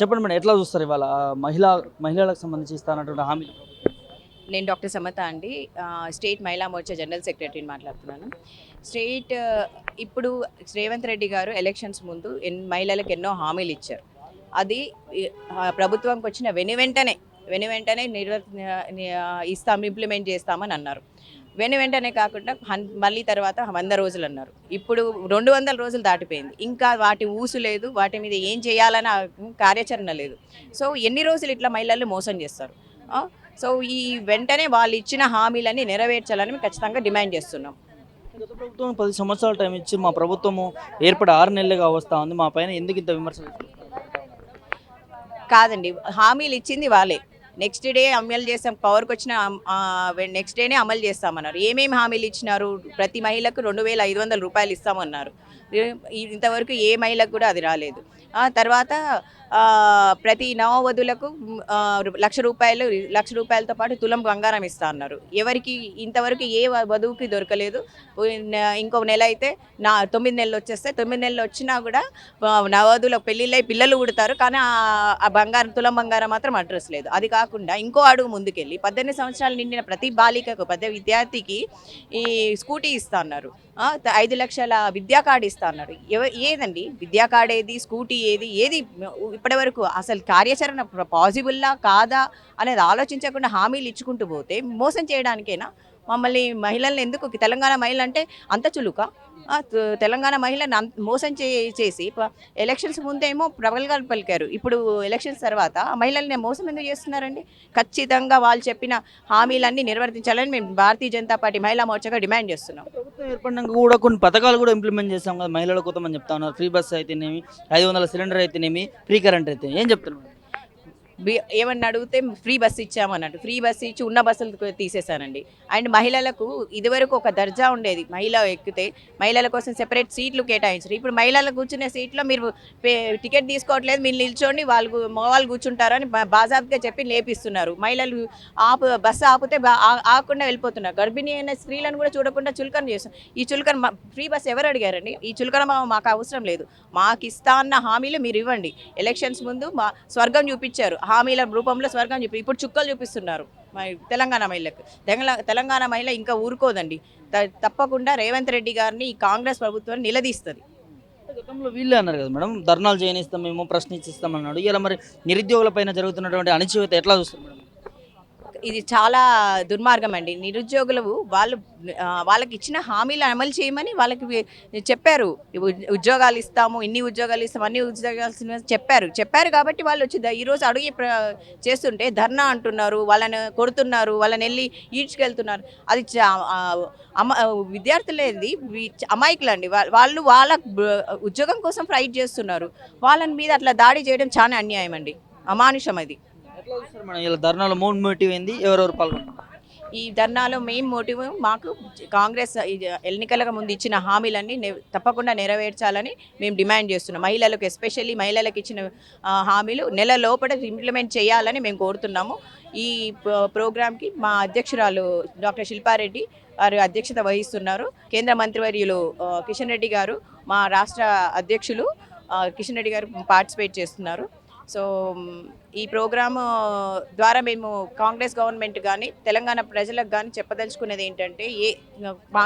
చెప్పండి మేడం ఎట్లా చూస్తారు ఇవాళ మహిళా మహిళలకు సంబంధించి ఇస్తానటువంటి హామీ? నేను డాక్టర్ సమత అండి. స్టేట్ మహిళా మోర్చా జనరల్ సెక్రటరీని మాట్లాడుతున్నాను. స్టేట్ ఇప్పుడు రేవంత్ రెడ్డి గారు ఎలక్షన్స్ ముందు ఎన్ మహిళలకు ఎన్నో హామీలు ఇచ్చారు. అది ప్రభుత్వంకి వచ్చిన వెను వెంటనే వెను వెంటనే నిర్వ ఇస్తాం ఇంప్లిమెంట్ చేస్తామని అన్నారు. వెను వెంటనే కాకుండా హన్ మళ్ళీ తర్వాత వంద రోజులు అన్నారు. ఇప్పుడు రెండు వందల రోజులు దాటిపోయింది. ఇంకా వాటి ఊసు లేదు వాటి మీద ఏం చేయాలన్న కార్యాచరణ లేదు. సో ఎన్ని రోజులు ఇట్లా మహిళలు మోసం చేస్తారు? సో ఈ వెంటనే వాళ్ళు ఇచ్చిన హామీలన్నీ నెరవేర్చాలని మేము ఖచ్చితంగా డిమాండ్ చేస్తున్నాం. గత ప్రభుత్వం పది సంవత్సరాల టైం ఇచ్చి మా ప్రభుత్వము ఏర్పడి ఆరు నెలలుగా వస్తూ ఉంది. మా పైన ఎందుకు ఇంత విమర్శలు కాదండి హామీలు ఇచ్చింది వాళ్ళే. నెక్స్ట్ డే అమలు చేస్తాం. పవర్కి వచ్చిన నెక్స్ట్ డేనే అమలు చేస్తామన్నారు ఏమేమి హామీలు ఇచ్చినారు? ప్రతి మహిళకు రెండు వేల ఐదు వందల రూపాయలు ఇస్తామన్నారు. ఇంతవరకు ఏ మహిళకు కూడా అది రాలేదు. ఆ తర్వాత ప్రతి నవవధులకు లక్ష రూపాయలు లక్ష రూపాయలతో పాటు తులం బంగారం ఇస్తా అన్నారు. ఎవరికి ఇంతవరకు ఏ వధువుకి దొరకలేదు. ఇంకో నెల అయితే నా తొమ్మిది నెలలు వచ్చేస్తే తొమ్మిది నెలలు వచ్చినా కూడా నవవధుల పెళ్ళిళ్ళై పిల్లలు కుడతారు కానీ ఆ- బంగారం తులం బంగారం మాత్రం అడ్రస్ లేదు. అది కాకుండా ఇంకో అడుగు ముందుకెళ్ళి పద్దెనిమిది సంవత్సరాలు నిండిన ప్రతి బాలికకు పెద్ద విద్యార్థికి ఈ స్కూటీ ఇస్తా అన్నారు. ఐదు లక్షల విద్యా కార్డు ఇస్తా అన్నారు ఏదండి? విద్యా కార్డు ఏది? స్కూటీ ఏది? ఏది? ఇప్పటివరకు అసలు కార్యాచరణ పాసిబుల్లా కాదా అనేది ఆలోచించకుండా హామీలు ఇచ్చుకుంటూ పోతే మోసం చేయడానికైనా? మమ్మల్ని మహిళల్ని ఎందుకు తెలంగాణ మహిళ అంటే అంత చులుక. తెలంగాణ మహిళని అంత మోసం చే చేసి ఎలక్షన్స్ ముందేమో ప్రబల్గాలు పలికారు. ఇప్పుడు ఎలక్షన్స్ తర్వాత మహిళల్ని మోసం ఎందుకు చేస్తున్నారండి? ఖచ్చితంగా వాళ్ళు చెప్పిన హామీలన్నీ నిర్వర్తించాలని మేము భారతీయ జనతా పార్టీ మహిళా మోర్చాగా డిమాండ్ చేస్తున్నాం. ప్రభుత్వం ఏర్పడినాక కూడా కొన్ని పథకాలు కూడా ఇంప్లిమెంట్ చేస్తాం కదా మహిళల కోసం అని చెప్తా ఉన్నారు. ఫ్రీ బస్ అయితేనేమి ఐదు వందల సిలిండర్ అయితేనేమి ఫ్రీ కరెంట్ అయితే ఏం చెప్తున్నారు? ఏమన్నా అడిగితే ఫ్రీ బస్సు ఇచ్చామన్నట్టు ఫ్రీ బస్సు ఇచ్చి ఉన్న బస్సులు తీసేశానండి. అండ్ మహిళలకు ఇదివరకు ఒక దర్జా ఉండేది. మహిళ ఎక్కితే మహిళల కోసం సెపరేట్ సీట్లు కేటాయించారు. ఇప్పుడు మహిళలు కూర్చునే సీట్లో మీరు పే- టికెట్ తీసుకోవట్లేదు. మీరు నిల్చోండి వాళ్ళు మగవాళ్ళు కూర్చుంటారని బాజాబ్గా చెప్పి లేపిస్తున్నారు. మహిళలు ఆపు బస్సు ఆపితే ఆ- ఆగకుండా వెళ్ళిపోతున్నారు. గర్భిణీ అయిన స్త్రీలను కూడా చూడకుండా చులకన చేస్తున్నారు. ఈ చులకన మా- ఫ్రీ బస్ ఎవరు అడిగారండి? ఈ చులకన మాకు అవసరం లేదు. మాకు ఇస్తా అన్న హామీలు మీరు ఇవ్వండి. ఎలక్షన్స్ ముందు మా స్వర్గం చూపించారు. హామీల రూపంలో స్వర్గం చూపి ఇప్పుడు చుక్కలు చూపిస్తున్నారు. తెలంగాణ మహిళకు తెలంగాణ తెలంగాణ మహిళ ఇంకా ఊరుకోదండి. త- తప్పకుండా రేవంత్ రెడ్డి గారిని ఈ కాంగ్రెస్ ప్రభుత్వాన్ని నిలదీస్తుంది. గతంలో వీళ్ళే అన్నారు కదా మేడం ధర్నాలు చేయనిస్తాం మేము ప్రశ్నిస్తాం అన్నాడు ఇలా మరి నిరుద్యోగుల పైన జరుగుతున్నటువంటి అణచివేత ఎట్లా చూస్తారు మేడం? ఇది చాలా దుర్మార్గం అండి. నిరుద్యోగులు వాళ్ళు వాళ్ళకి ఇచ్చిన హామీలు అమలు చేయమని వాళ్ళకి చెప్పారు. ఉద్యోగాలు ఇస్తాము ఇన్ని ఉద్యోగాలు ఇస్తాము అన్ని ఉద్యోగాలు చెప్పారు. చెప్పారు కాబట్టి వాళ్ళు వచ్చి ఈరోజు అడుగు చేస్తుంటే ధర్నా అంటున్నారు వాళ్ళని కొడుతున్నారు వాళ్ళని వెళ్ళి ఈడ్చుకెళ్తున్నారు. అది చా- అమ విద్యార్థులేది అమాయకులు అండి వాళ్ళు వాళ్ళ ఉద్యోగం కోసం ఫైట్ చేస్తున్నారు. వాళ్ళని మీద అట్లా దాడి చేయడం చాలా అన్యాయం అండి. అమానుషం అది. ఎట్లా చూస్తారు మేడం? ఇలా ధర్నాలో మూడు మోటివ్ ఏంది? ఎవరెవరు పాల్గొన్నారు ఈ ధర్నాలో మెయిన్ మోటివ్ మాకు కాంగ్రెస్ ఎన్నికలకు ముందు ఇచ్చిన హామీలన్నీ తప్పకుండా నెరవేర్చాలని మేము డిమాండ్ చేస్తున్నాం. మహిళలకు ఎస్పెషల్లీ మహిళలకు ఇచ్చిన హామీలు నెల లోపల ఇంప్లిమెంట్ చేయాలని మేము కోరుతున్నాము. ఈ ప్ర- ప్రోగ్రామ్కి మా అధ్యక్షురాలు డాక్టర్ శిల్పారెడ్డి వారు అధ్యక్షత వహిస్తున్నారు. కేంద్ర మంత్రివర్యులు కిషన్ రెడ్డి గారు మా రాష్ట్ర అధ్యక్షులు కిషన్ రెడ్డి గారు పార్టిసిపేట్ చేస్తున్నారు. సో ఈ ప్రోగ్రాము ద్వారా మేము కాంగ్రెస్ గవర్నమెంట్ కానీ తెలంగాణ ప్రజలకు కానీ చెప్పదలుచుకునేది ఏంటంటే ఏ మా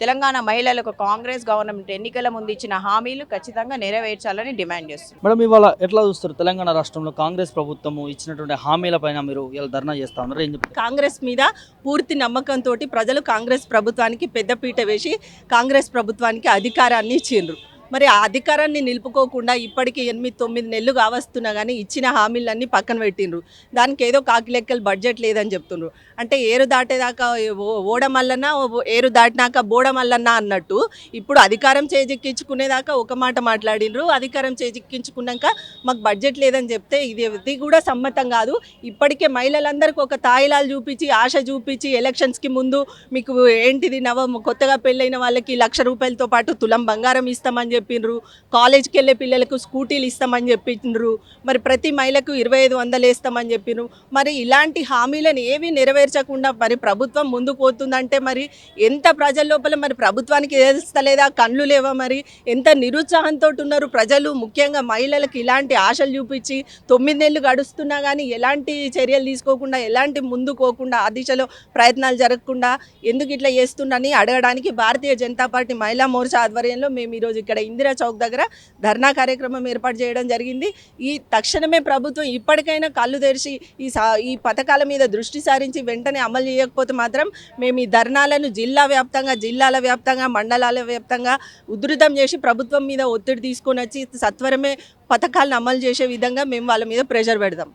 తెలంగాణ మహిళలకు కాంగ్రెస్ గవర్నమెంట్ ఎన్నికల ముందు ఇచ్చిన హామీలు ఖచ్చితంగా నెరవేర్చాలని డిమాండ్ చేస్తున్నాం మేడం ఇవాళ ఎట్లా చూస్తారు తెలంగాణ రాష్ట్రంలో కాంగ్రెస్ ప్రభుత్వము ఇచ్చినటువంటి హామీల పైన మీరు ఇలా ధర్నా చేస్తా ఉన్నారు. ఏం కాంగ్రెస్ మీద పూర్తి నమ్మకంతో ప్రజలు కాంగ్రెస్ ప్రభుత్వానికి పెద్దపీట వేసి కాంగ్రెస్ ప్రభుత్వానికి అధికారాన్ని ఇచ్చిండ్రు. మరి ఆ అధికారాన్ని నిలుపుకోకుండా ఇప్పటికీ ఎనిమిది తొమ్మిది నెలలు కావస్తున్నా కానీ ఇచ్చిన హామీలన్నీ పక్కన పెట్టిండ్రు. దానికి ఏదో కాకిలెక్కలు బడ్జెట్ లేదని చెప్తుండ్రు. అంటే ఏరు దాటేదాకా ఓ- ఓడమల్లన్నా ఏరు దాటినాక బోడమల్లన్నా అన్నట్టు ఇప్పుడు అధికారం చేజిక్కించుకునేదాకా ఒక మాట మాట్లాడిండ్రు అధికారం చేజిక్కించుకున్నాక మాకు బడ్జెట్ లేదని చెప్తే ఇది ఇది కూడా సమ్మతం కాదు. ఇప్పటికే మహిళలందరికీ ఒక తాయిలాలు చూపించి ఆశ చూపించి ఎలక్షన్స్కి ముందు మీకు ఏంటిది నవ కొత్తగా పెళ్ళైన వాళ్ళకి లక్ష రూపాయలతో పాటు తులం బంగారం ఇస్తామని చెప్పి చెప్పిండ్రు కాలేజ్కి వెళ్ళే పిల్లలకు స్కూటీలు ఇస్తామని చెప్పిండ్రు మరి ప్రతి మహిళకు ఇరవై ఐదు వందలు వేస్తామని చెప్పిండ్రు మరి ఇలాంటి హామీలను ఏవి నెరవేర్చకుండా మరి ప్రభుత్వం ముందుకు పోతుందంటే మరి ఎంత ప్రజల లోపల మరి ప్రభుత్వానికి ఏస్తలేదా కళ్ళు లేవా మరి? ఎంత నిరుత్సాహంతో ఉన్నారు ప్రజలు? ముఖ్యంగా మహిళలకు ఇలాంటి ఆశలు చూపించి తొమ్మిది నెలలు గడుస్తున్నా కానీ ఎలాంటి చర్యలు తీసుకోకుండా ఎలాంటి ముందు పోకుండా ఆ దిశలో ప్రయత్నాలు జరగకుండా ఎందుకు ఇట్లా చేస్తుండని అడగడానికి భారతీయ జనతా పార్టీ మహిళా మోర్చా ఆధ్వర్యంలో మేము ఈరోజు ఇక్కడ ఇందిరా చౌక్ దగ్గర ధర్నా కార్యక్రమం ఏర్పాటు చేయడం జరిగింది. ఈ తక్షణమే ప్రభుత్వం ఇప్పటికైనా కళ్ళు తెరిచి ఈ సా ఈ పథకాల మీద దృష్టి సారించి వెంటనే అమలు చేయకపోతే మాత్రం మేము ఈ ధర్నాలను జిల్లా వ్యాప్తంగా జిల్లాల వ్యాప్తంగా మండలాల వ్యాప్తంగా ఉధృతం చేసి ప్రభుత్వం మీద ఒత్తిడి తీసుకొని వచ్చి సత్వరమే పథకాలను అమలు చేసే విధంగా మేము వాళ్ళ మీద ప్రెషర్ పెడదాం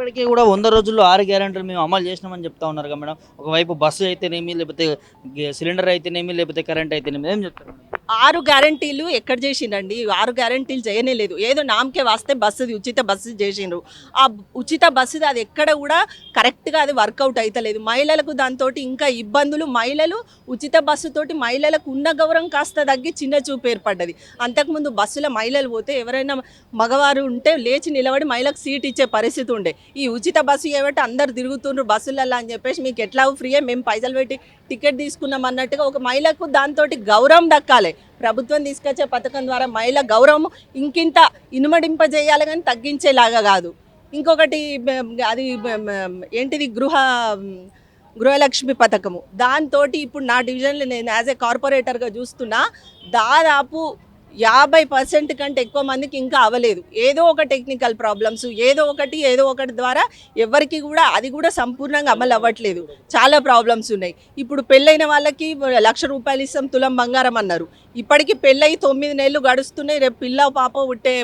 ఇప్పటికీ కూడా వంద రోజుల్లో ఆరు గ్యారెంటీలు మేము అమలు చేసినామని చెప్తా ఉన్నారు కదా మేడం. ఒకవైపు బస్సు అయితేనేమి లేకపోతే సిలిండర్ అయితేనేమి లేకపోతే కరెంట్ అయితేనేమి ఏం చెప్తారు? ఆరు గ్యారంటీలు ఎక్కడ చేసిండండి ఆరు గ్యారంటీలు చేయనే లేదు. ఏదో నామకే వాస్తే బస్సుది ఉచిత బస్సు చేసిండ్రు. ఆ ఉచిత బస్సుది అది ఎక్కడ కూడా కరెక్ట్గా అది వర్కౌట్ అవుతలేదు మహిళలకు దాంతో ఇంకా ఇబ్బందులు మహిళలు ఉచిత బస్సుతోటి మహిళలకు ఉన్న గౌరవం కాస్త తగ్గి చిన్న చూపు ఏర్పడ్డది. అంతకుముందు బస్సులో మహిళలు పోతే ఎవరైనా మగవారు ఉంటే లేచి నిలబడి మహిళకు సీట్ ఇచ్చే పరిస్థితి ఉండే. ఈ ఉచిత బస్సు ఏమిటి అందరు తిరుగుతుండ్రు బస్సులలో అని చెప్పేసి మీకు ఎట్లా ఫ్రీయే మేము పైసలు పెట్టి టికెట్ తీసుకున్నాం అన్నట్టుగా ఒక మహిళకు దాంతో గౌరవం దక్కాలి. ప్రభుత్వం తీసుకొచ్చే పథకం ద్వారా మహిళ గౌరవం ఇంకింత ఇనుమడింపజేయాలి కానీ తగ్గించేలాగా కాదు. ఇంకొకటి అది ఏంటిది గృహ గృహలక్ష్మి పథకము. దాంతో ఇప్పుడు నా డివిజన్లో నేను యాజ్ ఏ కార్పొరేటర్గా చూస్తున్నా దాదాపు యాభై పర్సెంట్ కంటే ఎక్కువ మందికి ఇంకా అవ్వలేదు. ఏదో ఒక టెక్నికల్ ప్రాబ్లమ్స్ ఏదో ఒకటి ఏదో ఒకటి ద్వారా ఎవరికి కూడా అది కూడా సంపూర్ణంగా అమలు అవ్వట్లేదు. చాలా ప్రాబ్లమ్స్ ఉన్నాయి. ఇప్పుడు పెళ్ళైన వాళ్ళకి లక్ష రూపాయలు ఇస్తాం తులం బంగారం అన్నారు. ఇప్పటికి పెళ్ళయి తొమ్మిది నెలలు గడుస్తున్నాయి. రేపు పిల్ల పాప పుట్టే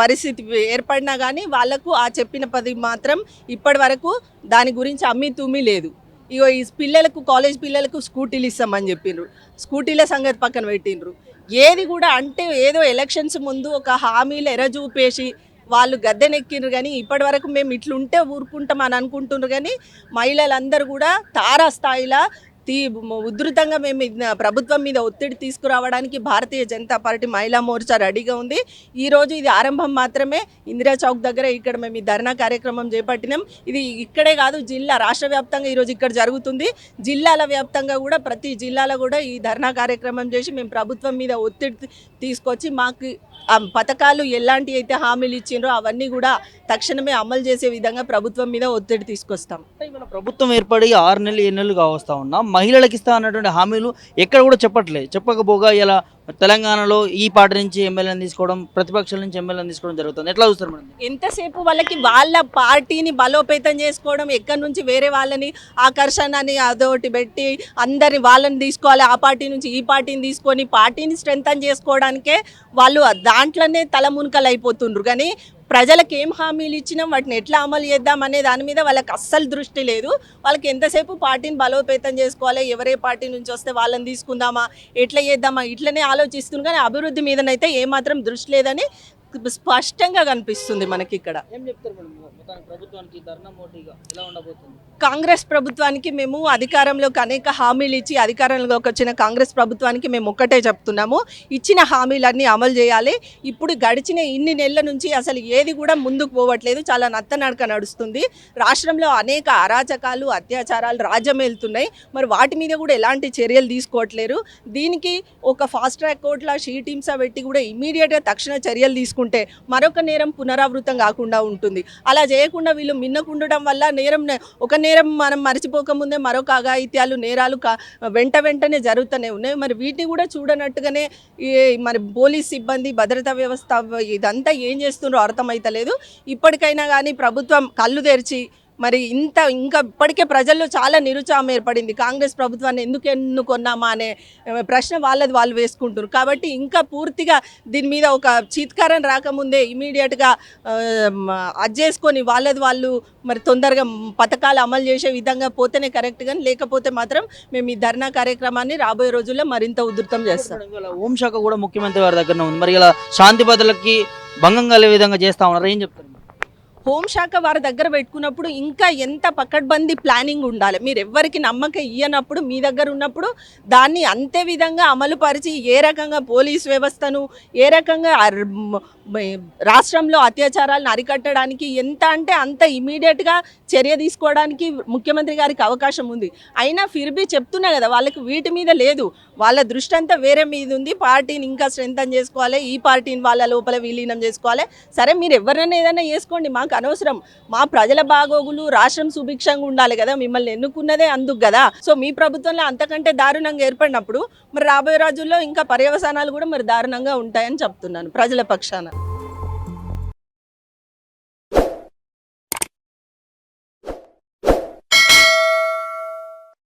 పరిస్థితి ఏర్పడినా కానీ వాళ్ళకు ఆ చెప్పిన పది మాత్రం ఇప్పటి వరకు దాని గురించి అమ్మి తుమ్మి లేదు. ఇగో ఈ పిల్లలకు కాలేజ్ పిల్లలకు స్కూటీలు ఇస్తామని చెప్పిండ్రు స్కూటీల సంగతి పక్కన పెట్టిండ్రు ఏది కూడా అంటే ఏదో ఎలక్షన్స్ ముందు ఒక హామీలు ఎర చూపేసి వాళ్ళు గద్దెనెక్కిండ్రు కానీ ఇప్పటి వరకు మేము ఇట్లుంటే ఊరుకుంటాం అని అనుకుంటున్నారు కానీ మహిళలందరూ కూడా తారా స్థాయిలో తీ ఉధృతంగా మేము ఇది ప్రభుత్వం మీద ఒత్తిడి తీసుకురావడానికి భారతీయ జనతా పార్టీ మహిళా మోర్చా రెడీగా ఉంది. ఈ రోజు ఇది ఆరంభం మాత్రమే. ఇందిరా చౌక్ దగ్గర ఇక్కడ మేము ఈ ధర్నా కార్యక్రమం చేపట్టినాం. ఇది ఇక్కడే కాదు జిల్లా రాష్ట్ర వ్యాప్తంగా ఈరోజు ఇక్కడ జరుగుతుంది. జిల్లాల వ్యాప్తంగా కూడా ప్రతి జిల్లాలో కూడా ఈ ధర్నా కార్యక్రమం చేసి మేము ప్రభుత్వం మీద ఒత్తిడి తీసుకొచ్చి మాకు ఆ పథకాలు ఎలాంటి అయితే హామీలు ఇచ్చిండ్రో అవన్నీ కూడా తక్షణమే అమలు చేసే విధంగా ప్రభుత్వం మీద ఒత్తిడి తీసుకొస్తాం. ప్రభుత్వం ఏర్పడి ఆరు నెలలు ఏడు నెలలు కావస్తా ఉన్నాం మహిళలకు ఇస్తా అన్నటువంటి హామీలు ఎక్కడ కూడా చెప్పట్లేదు చెప్పకపోగా ఇలా తెలంగాణలో ఈ పార్టీ నుంచి ఎమ్మెల్యేని తీసుకోవడం ప్రతిపక్షాల నుంచి ఎమ్మెల్యేని తీసుకోవడం జరుగుతుంది. ఎట్లా చూస్తారు మేడం ఎంతసేపు వాళ్ళకి వాళ్ళ పార్టీని బలోపేతం చేసుకోవడం ఎక్కడి నుంచి వేరే వాళ్ళని ఆకర్షణని అదొకటి పెట్టి అందరిని వాళ్ళని తీసుకోవాలి ఆ పార్టీ నుంచి ఈ పార్టీని తీసుకొని పార్టీని స్ట్రెంగ్తన్ చేసుకోవడానికే వాళ్ళు దాంట్లోనే తలమునకలు అయిపోతుండ్రు కానీ ప్రజలకు ఏం హామీలు ఇచ్చినాం వాటిని ఎట్లా అమలు చేద్దాం అనే దాని మీద వాళ్ళకి అస్సలు దృష్టి లేదు. వాళ్ళకి ఎంతసేపు పార్టీని బలోపేతం చేసుకోవాలి ఎవరే పార్టీ నుంచి వస్తే వాళ్ళని తీసుకుందామా ఎట్లా చేద్దామా ఇట్లనే ఆలోచిస్తుంది కానీ అభివృద్ధి మీదనైతే ఏమాత్రం దృష్టి లేదని స్పష్టంగా కనిపిస్తుంది మనకి ఇక్కడ కాంగ్రెస్ ప్రభుత్వానికి మేము అధికారంలోకి అనేక హామీలు ఇచ్చి అధికారంలోకి వచ్చిన కాంగ్రెస్ ప్రభుత్వానికి మేము ఒక్కటే చెప్తున్నాము. ఇచ్చిన హామీలన్నీ అమలు చేయాలి. ఇప్పుడు గడిచిన ఇన్ని నెలల నుంచి అసలు ఏది కూడా ముందుకు పోవట్లేదు. చాలా నత్తనడక నడుస్తుంది. రాష్ట్రంలో అనేక అరాచకాలు అత్యాచారాలు రాజ్యమేలుతున్నాయి మరి వాటి మీద కూడా ఎలాంటి చర్యలు తీసుకోవట్లేరు. దీనికి ఒక ఫాస్ట్ ట్రాక్ కోర్టుల షీ టీమ్స్ పెట్టి కూడా ఇమీడియట్గా తక్షణ చర్యలు తీసుకుంటే మరొక నేరం పునరావృతం కాకుండా ఉంటుంది. అలా చేయకుండా వీళ్ళు మిన్నకుండడం వల్ల నేరం ఒక నేరం మనం మర్చిపోకముందే మరొక అఘాయిత్యాలు నేరాలు కా- వెంట వెంటనే జరుగుతూనే ఉన్నాయి. మరి వీటిని కూడా చూడనట్టుగానే ఈ మరి పోలీస్ సిబ్బంది భద్రతా వ్యవస్థ ఇదంతా ఏం చేస్తుండ్రో అర్థమైతలేదు. ఇప్పటికైనా కానీ ప్రభుత్వం కళ్ళు తెరిచి మరి ఇంత ఇంకా ఇప్పటికే ప్రజల్లో చాలా నిరుత్సాహం ఏర్పడింది. కాంగ్రెస్ ప్రభుత్వాన్ని ఎందుకు ఎన్నుకొన్నామా అనే ప్రశ్న వాళ్ళది వాళ్ళు వేసుకుంటారు కాబట్టి ఇంకా పూర్తిగా దీని మీద ఒక చీత్కారం రాకముందే ఇమీడియట్గా అది చేసుకొని వాళ్ళది వాళ్ళు మరి తొందరగా పథకాలు అమలు చేసే విధంగా పోతేనే కరెక్ట్ కానీ లేకపోతే మాత్రం మేము ఈ ధర్నా కార్యక్రమాన్ని రాబోయే రోజుల్లో మరింత ఉధృతం చేస్తాం. హోంశాఖ కూడా ముఖ్యమంత్రి వారి దగ్గర ఉంది. మరి ఇలా శాంతి భద్రతలకి భంగం కలిగే విధంగా చేస్తా ఉన్నారు. ఏం చెప్తారు? హోంశాఖ వారి దగ్గర పెట్టుకున్నప్పుడు ఇంకా ఎంత పకడ్బందీ ప్లానింగ్ ఉండాలి? మీరు ఎవ్వరికి నమ్మకం ఇయ్యనప్పుడు మీ దగ్గర ఉన్నప్పుడు దాన్ని అంతే విధంగా అమలు పరిచి ఏ రకంగా పోలీస్ వ్యవస్థను ఏ రకంగా రాష్ట్రంలో అత్యాచారాలను అరికట్టడానికి ఎంత అంటే అంత ఇమీడియట్గా చర్య తీసుకోవడానికి ముఖ్యమంత్రి గారికి అవకాశం ఉంది. అయినా ఫిర్బీ చెప్తున్నా కదా వాళ్ళకి వీటి మీద లేదు. వాళ్ళ దృష్టి అంతా వేరే మీద ఉంది. పార్టీని ఇంకా స్ట్రెంగ్ చేసుకోవాలి. ఈ పార్టీని వాళ్ళ లోపల విలీనం చేసుకోవాలి. సరే మీరు ఎవరైనా ఏదైనా చేసుకోండి. మాకు అనవసరం. మా ప్రజల బాగోగులు రాష్ట్రం సుభిక్షంగా ఉండాలి కదా మిమ్మల్ని ఎన్నుకున్నదే అందుకు కదా. సో మీ ప్రభుత్వంలో అంతకంటే దారుణంగా ఏర్పడినప్పుడు మరి రాబోయే రోజుల్లో ఇంకా పర్యవసానాలు కూడా మరి దారుణంగా ఉంటాయని చెప్తున్నాను ప్రజల పక్షాన.